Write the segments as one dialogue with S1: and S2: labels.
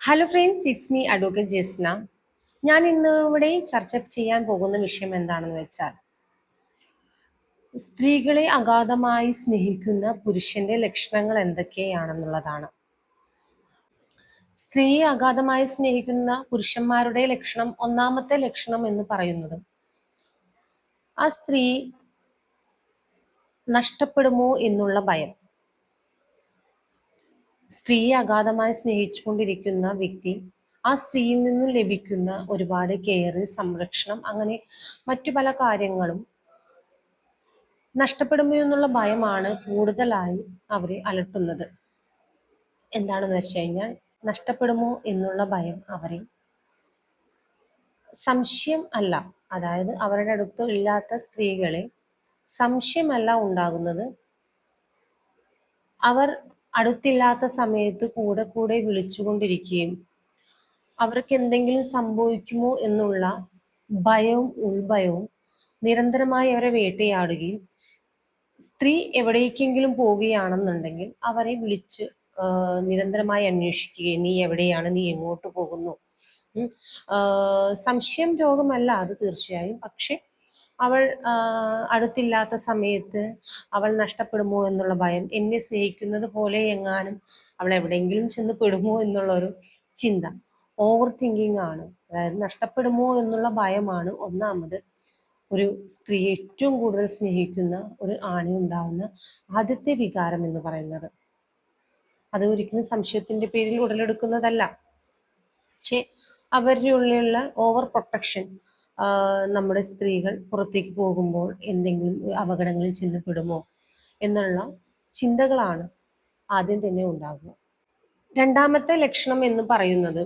S1: Hello friends it's me advocate Jesna ഞാൻ ഇന്ന് ഇവിടെ ചർച്ച ചെയ്യാൻ പോകുന്ന വിഷയം എന്താണെന്ന് വെച്ചാൽ സ്ത്രീകളെ അഗാധമായി സ്നേഹിക്കുന്ന പുരുഷന്റെ ലക്ഷണങ്ങൾ എന്തൊക്കെയാണെന്നുള്ളതാണ്. സ്ത്രീയെ അഗാധമായി സ്നേഹിക്കുന്ന പുരുഷന്മാരുടെ ലക്ഷണം ഒന്നാമത്തെ ലക്ഷണം എന്ന് പറയുന്നത് ആ സ്ത്രീ നഷ്ടപ്പെടുമോ എന്നുള്ള ഭയം. സ്ത്രീയെ അഗാധമായി സ്നേഹിച്ചുകൊണ്ടിരിക്കുന്ന വ്യക്തി ആ സ്ത്രീയിൽ നിന്നും ലഭിക്കുന്ന ഒരുപാട് കെയർ സംരക്ഷണം അങ്ങനെ മറ്റു പല കാര്യങ്ങളും നഷ്ടപ്പെടുമോ എന്നുള്ള ഭയമാണ് കൂടുതലായി അവരെ അലട്ടുന്നത്. എന്താണെന്ന് വെച്ച് കഴിഞ്ഞാൽ നഷ്ടപ്പെടുമോ എന്നുള്ള ഭയം അവരെ സംശയം അല്ല. അതായത് അവരുടെ അടുത്ത് ഇല്ലാത്ത സ്ത്രീകളെ സംശയമല്ല ഉണ്ടാകുന്നത്. അവർ അടുത്തില്ലാത്ത സമയത്ത് കൂടെ കൂടെ വിളിച്ചുകൊണ്ടിരിക്കുകയും അവർക്ക് എന്തെങ്കിലും സംഭവിക്കുമോ എന്നുള്ള ഭയവും ഉൾഭയവും നിരന്തരമായി അവരെ വേട്ടയാടുകയും സ്ത്രീ എവിടേക്കെങ്കിലും പോവുകയാണെന്നുണ്ടെങ്കിൽ അവരെ വിളിച്ച് നിരന്തരമായി അന്വേഷിക്കുകയും നീ എവിടെയാണ്? നീ എങ്ങോട്ട് പോകുന്നു? സംശയം രോഗമല്ല അത് തീർച്ചയായും. പക്ഷെ അവൾ അടുത്തില്ലാത്ത സമയത്ത് അവൾ നഷ്ടപ്പെടുമോ എന്നുള്ള ഭയം എന്നെ സ്നേഹിക്കുന്നത് പോലെ എങ്ങാനും അവൾ എവിടെയെങ്കിലും ചെന്ന് പെടുമോ എന്നുള്ള ഒരു ചിന്ത. ഓവർ തിങ്കിങ് ആണ്. അതായത് നഷ്ടപ്പെടുമോ എന്നുള്ള ഭയമാണ് ഒന്നാമത്. ഒരു സ്ത്രീ ഏറ്റവും കൂടുതൽ സ്നേഹിക്കുന്ന ഒരു ആണി ഉണ്ടാവുന്ന ആദ്യത്തെ വികാരം എന്ന് പറയുന്നത്. അത് ഒരിക്കലും സംശയത്തിന്റെ പേരിൽ ഉടലെടുക്കുന്നതല്ല. പക്ഷെ അവരുടെ ഉള്ളിലുള്ള ഓവർ പ്രൊട്ടക്ഷൻ നമ്മുടെ സ്ത്രീകൾ പുറത്തേക്ക് പോകുമ്പോൾ എന്തെങ്കിലും അപകടങ്ങളിൽ ചെന്നപ്പെടുമോ എന്നുള്ള ചിന്തകളാണ് ആദ്യം തന്നെ ഉണ്ടാകുക രണ്ടാമത്തെ ലക്ഷണം എന്ന് പറയുന്നത്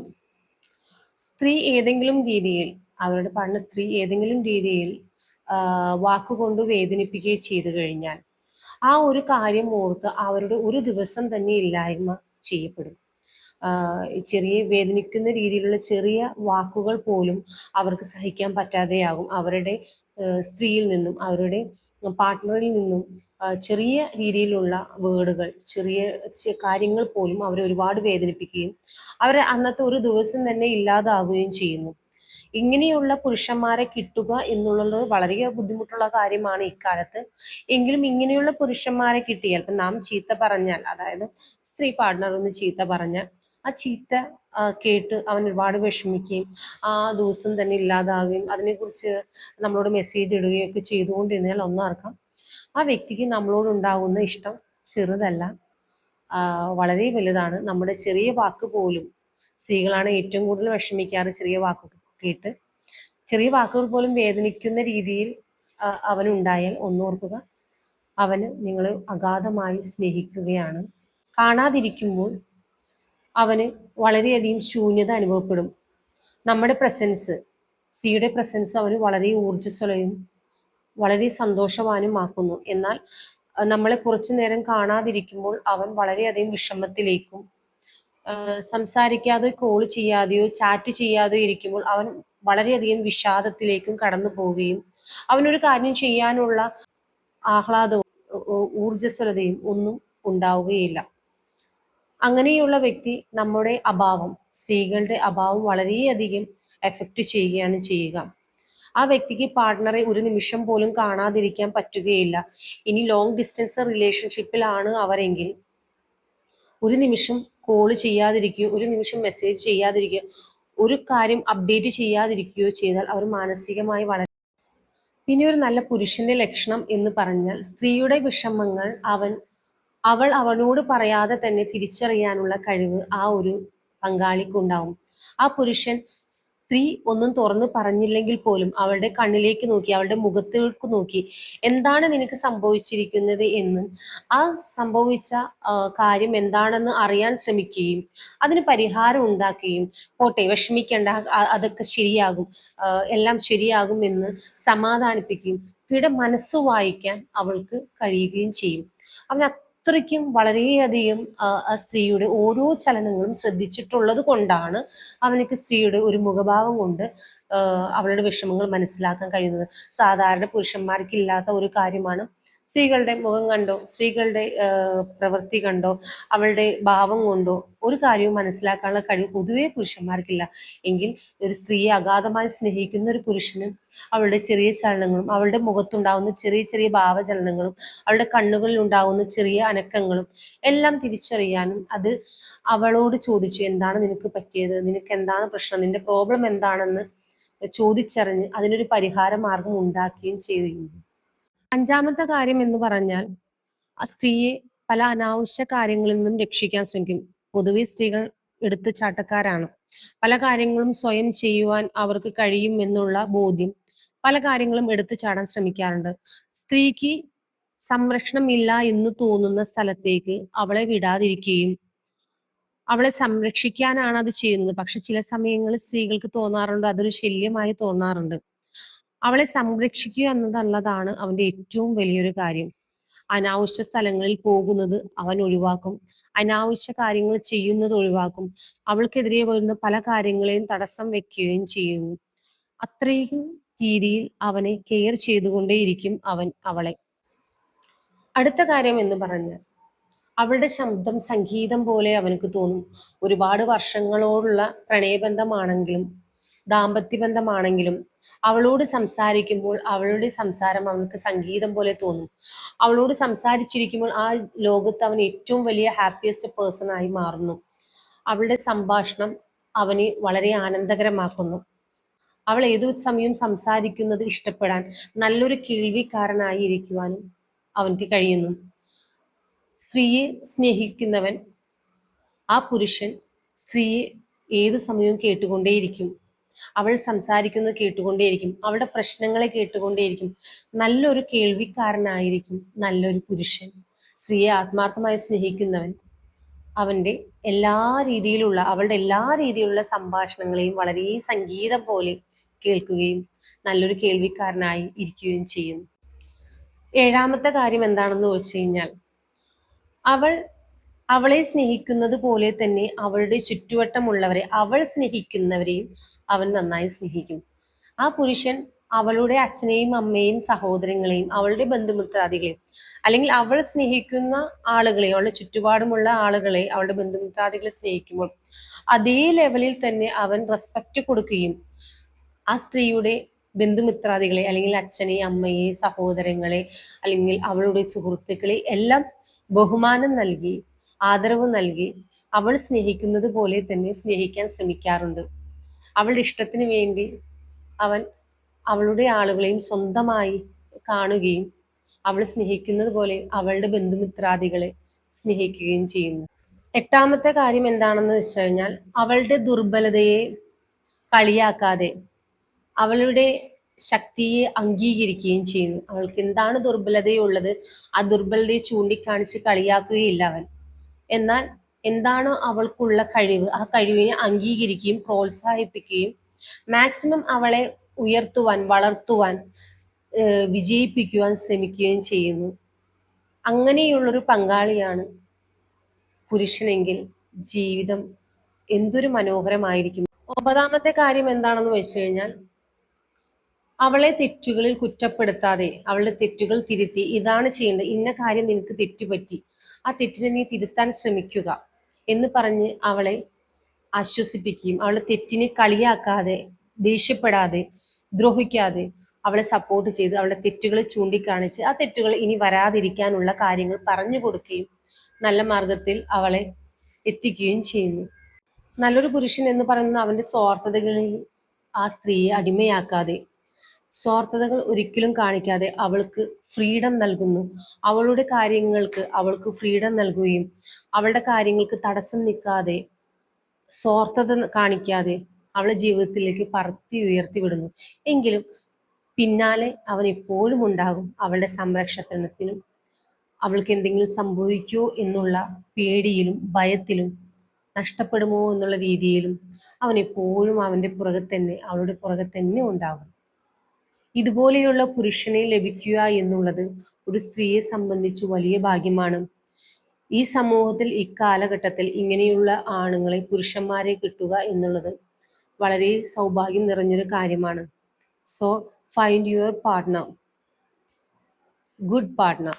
S1: സ്ത്രീ ഏതെങ്കിലും രീതിയിൽ അവരുടെ പഠന സ്ത്രീ ഏതെങ്കിലും രീതിയിൽ വാക്കുകൊണ്ട് വേദനിപ്പിക്കുകയും ചെയ്തു കഴിഞ്ഞാൽ ആ ഒരു കാര്യം ഓർത്ത് അവരുടെ ഒരു ദിവസം തന്നെ ഇല്ലായ്മ ചെയ്യപ്പെടും. ചെറിയ വേദനിക്കുന്ന രീതിയിലുള്ള ചെറിയ വാക്കുകൾ പോലും അവർക്ക് സഹിക്കാൻ പറ്റാതെയാകും. അവരുടെ സ്ത്രീയിൽ നിന്നും അവരുടെ പാർട്ട്ണറിൽ നിന്നും ചെറിയ രീതിയിലുള്ള വേർഡുകൾ ചെറിയ കാര്യങ്ങൾ പോലും അവരെ ഒരുപാട് വേദനിപ്പിക്കുകയും അവരെ അന്നത്തെ ഒരു ദിവസം തന്നെ ഇല്ലാതാകുകയും ചെയ്യുന്നു. ഇങ്ങനെയുള്ള പുരുഷന്മാരെ കിട്ടുക എന്നുള്ളത് വളരെ ബുദ്ധിമുട്ടുള്ള കാര്യമാണ് ഇക്കാലത്ത്. എങ്കിലും ഇങ്ങനെയുള്ള പുരുഷന്മാരെ കിട്ടിയാൽ ഇപ്പം നാം ചീത്ത പറഞ്ഞാൽ അതായത് സ്ത്രീ പാർട്ട്ണർ ഒന്ന് ചീത്ത പറഞ്ഞാൽ ആ ചീത്ത കേട്ട് അവൻ ഒരുപാട് വിഷമിക്കുകയും ആ ദിവസം തന്നെ ഇല്ലാതാകുകയും അതിനെക്കുറിച്ച് നമ്മളോട് മെസ്സേജ് ഇടുകയും ഒക്കെ ചെയ്തുകൊണ്ടിരുന്നാൽ ഒന്നോർക്കാം ആ വ്യക്തിക്ക് നമ്മളോടുണ്ടാകുന്ന ഇഷ്ടം ചെറുതല്ല വളരെ വലുതാണ്. നമ്മുടെ ചെറിയ വാക്ക് പോലും സ്ത്രീകളാണ് ഏറ്റവും കൂടുതൽ വിഷമിക്കാറ് ചെറിയ വാക്കുകൾ കേട്ട്. ചെറിയ വാക്കുകൾ പോലും വേദനിക്കുന്ന രീതിയിൽ അവനുണ്ടായാൽ ഒന്നോർക്കുക അവന് നിങ്ങൾ അഗാധമായി സ്നേഹിക്കുകയാണ്. കാണാതിരിക്കുമ്പോൾ അവന് വളരെയധികം ശൂന്യത അനുഭവപ്പെടും. നമ്മുടെ പ്രസൻസ് സിയുടെ പ്രസൻസ് അവന് വളരെ ഊർജസ്വലയും വളരെ സന്തോഷവാനുമാക്കുന്നു. എന്നാൽ നമ്മളെ കുറച്ചു നേരം കാണാതിരിക്കുമ്പോൾ അവൻ വളരെയധികം വിഷമത്തിലേക്കും സംസാരിക്കാതെ കോൾ ചെയ്യാതെയോ ചാറ്റ് ചെയ്യാതെയോ ഇരിക്കുമ്പോൾ അവൻ വളരെയധികം വിഷാദത്തിലേക്കും കടന്നു പോവുകയും അവനൊരു കാര്യം ചെയ്യാനുള്ള ആഹ്ലാദവും ഊ- ഊ- ഊർജസ്വലതയും ഒന്നും ഉണ്ടാവുകയില്ല. അങ്ങനെയുള്ള വ്യക്തി നമ്മുടെ അഭാവം സ്ത്രീകളുടെ അഭാവം വളരെയധികം എഫക്റ്റ് ചെയ്യുകയാണ് ചെയ്യുക. ആ വ്യക്തിക്ക് പാർട്ട്ണറെ ഒരു നിമിഷം പോലും കാണാതിരിക്കാൻ പറ്റുകയില്ല. ഇനി ലോങ് ഡിസ്റ്റൻസ് റിലേഷൻഷിപ്പിലാണ് അവരെങ്കിൽ ഒരു നിമിഷം കോൾ ചെയ്യാതിരിക്കുകയോ ഒരു നിമിഷം മെസ്സേജ് ചെയ്യാതിരിക്കുകയോ ഒരു കാര്യം അപ്ഡേറ്റ് ചെയ്യാതിരിക്കുകയോ ചെയ്താൽ അവർ മാനസികമായി വളരെ പിന്നെ ഒരു നല്ല പുരുഷന്റെ ലക്ഷണം എന്ന് പറഞ്ഞാൽ സ്ത്രീയുടെ വിഷമങ്ങൾ അവൻ അവൾ അവനോട് പറയാതെ തന്നെ തിരിച്ചറിയാനുള്ള കഴിവ് ആ ഒരു പങ്കാളിക്കുണ്ടാവും ആ പുരുഷൻ സ്ത്രീ ഒന്നും തുറന്നു പറഞ്ഞില്ലെങ്കിൽ പോലും അവളുടെ കണ്ണിലേക്ക് നോക്കി അവളുടെ മുഖത്തേക്ക് നോക്കി എന്താണ് നിനക്ക് സംഭവിച്ചിരിക്കുന്നത് എന്നും ആ സംഭവിച്ച കാര്യം എന്താണെന്ന് അറിയാൻ ശ്രമിക്കുകയും അതിന് പരിഹാരം ഉണ്ടാക്കുകയും പോട്ടെ വിഷമിക്കേണ്ട അതൊക്കെ ശരിയാകും എല്ലാം ശരിയാകും എന്ന് സമാധാനിപ്പിക്കുകയും സ്ത്രീയുടെ മനസ്സ് വായിക്കാൻ അവൾക്ക് കഴിയുകയും ചെയ്യും. അവൻ അത്രയ്ക്കും വളരെയധികം സ്ത്രീയുടെ ഓരോ ചലനങ്ങളും ശ്രദ്ധിച്ചിട്ടുള്ളത് കൊണ്ടാണ് അവനക്ക് സ്ത്രീയുടെ ഒരു മുഖഭാവം കൊണ്ട് അവളുടെ വിഷമങ്ങൾ മനസ്സിലാക്കാൻ കഴിയുന്നത്. സാധാരണ പുരുഷന്മാർക്കില്ലാത്ത ഒരു കാര്യമാണ് സ്ത്രീകളുടെ മുഖം കണ്ടോ? സ്ത്രീകളുടെ പ്രവൃത്തി കണ്ടോ? അവളുടെ ഭാവം കൊണ്ടോ? ഒരു കാര്യവും മനസ്സിലാക്കാനുള്ള കഴിവ് പൊതുവേ പുരുഷന്മാർക്കില്ല. എങ്കിൽ ഒരു സ്ത്രീയെ അഗാധമായി സ്നേഹിക്കുന്ന ഒരു പുരുഷന് അവളുടെ ചെറിയ ചലനങ്ങളും അവളുടെ മുഖത്തുണ്ടാവുന്ന ചെറിയ ചെറിയ ഭാവചലനങ്ങളും അവളുടെ കണ്ണുകളിൽ ഉണ്ടാവുന്ന ചെറിയ അനക്കങ്ങളും എല്ലാം തിരിച്ചറിയാനും അത് അവളോട് ചോദിച്ചു എന്താണ് നിനക്ക് പറ്റിയത്? നിനക്ക് എന്താണ് പ്രശ്നം? നിന്റെ പ്രോബ്ലം എന്താണെന്ന് ചോദിച്ചറിഞ്ഞ് അതിനൊരു പരിഹാര മാർഗം ഉണ്ടാക്കുകയും ചെയ്യുന്നു അഞ്ചാമത്തെ കാര്യം എന്ന് പറഞ്ഞാൽ ആ സ്ത്രീയെ പല അനാവശ്യ കാര്യങ്ങളിൽ നിന്നും രക്ഷിക്കാൻ ശ്രമിക്കും. പൊതുവെ സ്ത്രീകൾ എടുത്തു ചാട്ടക്കാരാണ് പല കാര്യങ്ങളും സ്വയം ചെയ്യുവാൻ അവർക്ക് കഴിയും എന്നുള്ള ബോധ്യം പല കാര്യങ്ങളും എടുത്തു ചാടാൻ ശ്രമിക്കാറുണ്ട്. സ്ത്രീക്ക് സംരക്ഷണം ഇല്ല എന്ന് തോന്നുന്ന സ്ഥലത്തേക്ക് അവളെ വിടാതിരിക്കുകയും അവളെ സംരക്ഷിക്കാനാണ് അത് ചെയ്യുന്നത്. പക്ഷെ ചില സമയങ്ങളിൽ സ്ത്രീകൾക്ക് തോന്നാറുണ്ട് അതൊരു ശല്യമായി തോന്നാറുണ്ട്. അവളെ സംരക്ഷിക്കുക എന്നതല്ലതാണ് അവന്റെ ഏറ്റവും വലിയൊരു കാര്യം. അനാവശ്യ സ്ഥലങ്ങളിൽ പോകുന്നത് അവൻ ഒഴിവാക്കും. അനാവശ്യ കാര്യങ്ങൾ ചെയ്യുന്നത് ഒഴിവാക്കും. അവൾക്കെതിരെ വരുന്ന പല കാര്യങ്ങളെയും തടസ്സം വെക്കുകയും ചെയ്യുന്നു. അത്രയും രീതിയിൽ അവനെ കെയർ ചെയ്തുകൊണ്ടേയിരിക്കും അവൻ അവളെ. അടുത്ത കാര്യം എന്ന് പറഞ്ഞാൽ അവളുടെ ശബ്ദം സംഗീതം പോലെ അവനക്ക് തോന്നും. ഒരുപാട് വർഷങ്ങളോടുള്ള പ്രണയബന്ധമാണെങ്കിലും ദാമ്പത്യ ബന്ധമാണെങ്കിലും അവളോട് സംസാരിക്കുമ്പോൾ അവളുടെ സംസാരം അവൾക്ക് സംഗീതം പോലെ തോന്നും. അവളോട് സംസാരിച്ചിരിക്കുമ്പോൾ ആ ലോകത്ത് അവൻ ഏറ്റവും വലിയ ഹാപ്പിയസ്റ്റ് പേഴ്സൺ ആയി മാറുന്നു. അവളുടെ സംഭാഷണം അവനെ വളരെ ആനന്ദകരമാക്കുന്നു. അവൾ ഏതു സമയം സംസാരിക്കുന്നത് ഇഷ്ടപ്പെടാൻ നല്ലൊരു കേൾവിക്കാരനായി ഇരിക്കുവാനും അവൻക്ക് കഴിയുന്നു. സ്ത്രീയെ സ്നേഹിക്കുന്നവൻ ആ പുരുഷൻ സ്ത്രീയെ ഏതു സമയവും കേട്ടുകൊണ്ടേയിരിക്കും. അവൾ സംസാരിക്കുന്നത് കേട്ടുകൊണ്ടേയിരിക്കും അവളുടെ പ്രശ്നങ്ങളെ കേട്ടുകൊണ്ടേയിരിക്കും. നല്ലൊരു കേൾവിക്കാരനായിരിക്കും നല്ലൊരു പുരുഷൻ സ്ത്രീയെ ആത്മാർത്ഥമായി സ്നേഹിക്കുന്നവൻ. അവന്റെ എല്ലാ രീതിയിലുള്ള അവളുടെ എല്ലാ രീതിയിലുള്ള സംഭാഷണങ്ങളെയും വളരെ സംഗീതം പോലെ കേൾക്കുകയും നല്ലൊരു കേൾവിക്കാരനായി ഇരിക്കുകയും ചെയ്യുന്നു ഏഴാമത്തെ കാര്യം എന്താണെന്ന് ചോദിച്ചു കഴിഞ്ഞാൽ അവൾ അവളെ സ്നേഹിക്കുന്നത് പോലെ തന്നെ അവളുടെ ചുറ്റുവട്ടമുള്ളവരെ അവൾ സ്നേഹിക്കുന്നവരെയും അവൻ നന്നായി സ്നേഹിക്കും. ആ പുരുഷൻ അവളുടെ അച്ഛനെയും അമ്മയെയും സഹോദരങ്ങളെയും അവളുടെ ബന്ധുമിത്രാദികളെയും അല്ലെങ്കിൽ അവൾ സ്നേഹിക്കുന്ന ആളുകളെ അവളുടെ ചുറ്റുപാടുമുള്ള ആളുകളെ അവളുടെ ബന്ധുമിത്രാദികളെ സ്നേഹിക്കുമ്പോൾ അതേ ലെവലിൽ തന്നെ അവൻ റെസ്പെക്റ്റ് കൊടുക്കുകയും ആ സ്ത്രീയുടെ ബന്ധുമിത്രാദികളെ അല്ലെങ്കിൽ അച്ഛനെ അമ്മയെ സഹോദരങ്ങളെ അല്ലെങ്കിൽ അവളുടെ സുഹൃത്തുക്കളെ എല്ലാം ബഹുമാനം നൽകി ആദരവ് നൽകി അവൾ സ്നേഹിക്കുന്നത് പോലെ തന്നെ സ്നേഹിക്കാൻ ശ്രമിക്കാറുണ്ട്. അവളുടെ ഇഷ്ടത്തിന് വേണ്ടി അവൻ അവളുടെ ആളുകളെയും സ്വന്തമായി കാണുകയും അവൾ സ്നേഹിക്കുന്നത് പോലെ അവളുടെ ബന്ധുമിത്രാദികളെ സ്നേഹിക്കുകയും ചെയ്യുന്നു. എട്ടാമത്തെ കാര്യം എന്താണെന്ന് വെച്ച് കഴിഞ്ഞാൽ അവളുടെ ദുർബലതയെ കളിയാക്കാതെ അവളുടെ ശക്തിയെ അംഗീകരിക്കുകയും ചെയ്യുന്നു. അവൾക്ക് എന്താണ് ദുർബലതയുള്ളത്? ആ ദുർബലതയെ ചൂണ്ടിക്കാണിച്ച് കളിയാക്കുകയില്ല അവൻ. എന്നാൽ എന്താണ് അവൾക്കുള്ള കഴിവ്? ആ കഴിവിനെ അംഗീകരിക്കുകയും പ്രോത്സാഹിപ്പിക്കുകയും മാക്സിമം അവളെ ഉയർത്തുവാൻ വളർത്തുവാൻ വിജയിപ്പിക്കുവാൻ ശ്രമിക്കുകയും ചെയ്യുന്നു. അങ്ങനെയുള്ളൊരു പങ്കാളിയാണ് പുരുഷനെങ്കിൽ ജീവിതം എന്തൊരു മനോഹരമായിരിക്കും. ഒമ്പതാമത്തെ കാര്യം എന്താണെന്ന് വെച്ച് കഴിഞ്ഞാൽ അവളെ തെറ്റുകളിൽ കുറ്റപ്പെടുത്താതെ അവളുടെ തെറ്റുകൾ തിരുത്തി. ഇതാണ് ചെയ്യേണ്ടത്. ഇന്ന കാര്യം നിനക്ക് തെറ്റുപറ്റി. ആ തെറ്റിനെ നീ തിരുത്താൻ ശ്രമിക്കുക എന്ന് പറഞ്ഞ് അവളെ ആശ്വസിപ്പിക്കുകയും അവളെ തെറ്റിനെ കളിയാക്കാതെ ദേഷ്യപ്പെടാതെ ദ്രോഹിക്കാതെ അവളെ സപ്പോർട്ട് ചെയ്ത് അവളുടെ തെറ്റുകൾ ചൂണ്ടിക്കാണിച്ച് ആ തെറ്റുകൾ ഇനി വരാതിരിക്കാനുള്ള കാര്യങ്ങൾ പറഞ്ഞു കൊടുക്കുകയും നല്ല മാർഗത്തിൽ അവളെ എത്തിക്കുകയും ചെയ്യുന്നു. നല്ലൊരു പുരുഷൻ എന്ന് പറയുന്നത് അവന്റെ സ്വാർത്ഥതകളിൽ ആ സ്ത്രീയെ അടിമയാക്കാതെ സ്വാർത്ഥതകൾ ഒരിക്കലും കാണിക്കാതെ അവൾക്ക് ഫ്രീഡം നൽകുന്നു. അവളുടെ കാര്യങ്ങൾക്ക് അവൾക്ക് ഫ്രീഡം നൽകുകയും അവളുടെ കാര്യങ്ങൾക്ക് തടസ്സം നിൽക്കാതെ സ്വാർത്ഥത കാണിക്കാതെ അവളെ ജീവിതത്തിലേക്ക് പറത്തി ഉയർത്തി വിടുന്നു. എങ്കിലും പിന്നാലെ അവൻ എപ്പോഴും ഉണ്ടാകും. അവളുടെ സംരക്ഷണത്തിനും അവൾക്ക് എന്തെങ്കിലും സംഭവിക്കുമോ എന്നുള്ള പേടിയിലും ഭയത്തിലും നഷ്ടപ്പെടുമോ എന്നുള്ള രീതിയിലും അവൻ എപ്പോഴും അവന്റെ പുറകെ തന്നെ അവളുടെ പുറകെ തന്നെ ഉണ്ടാകും. ഇതുപോലെയുള്ള പുരുഷനെ ലഭിക്കുക എന്നുള്ളത് ഒരു സ്ത്രീയെ സംബന്ധിച്ച് വലിയ ഭാഗ്യമാണ്. ഈ സമൂഹത്തിൽ ഇക്കാലഘട്ടത്തിൽ ഇങ്ങനെയുള്ള ആണുങ്ങളെ പുരുഷന്മാരെ കിട്ടുക എന്നുള്ളത് വളരെ സൗഭാഗ്യം നിറഞ്ഞൊരു കാര്യമാണ്. So find your partner good partner.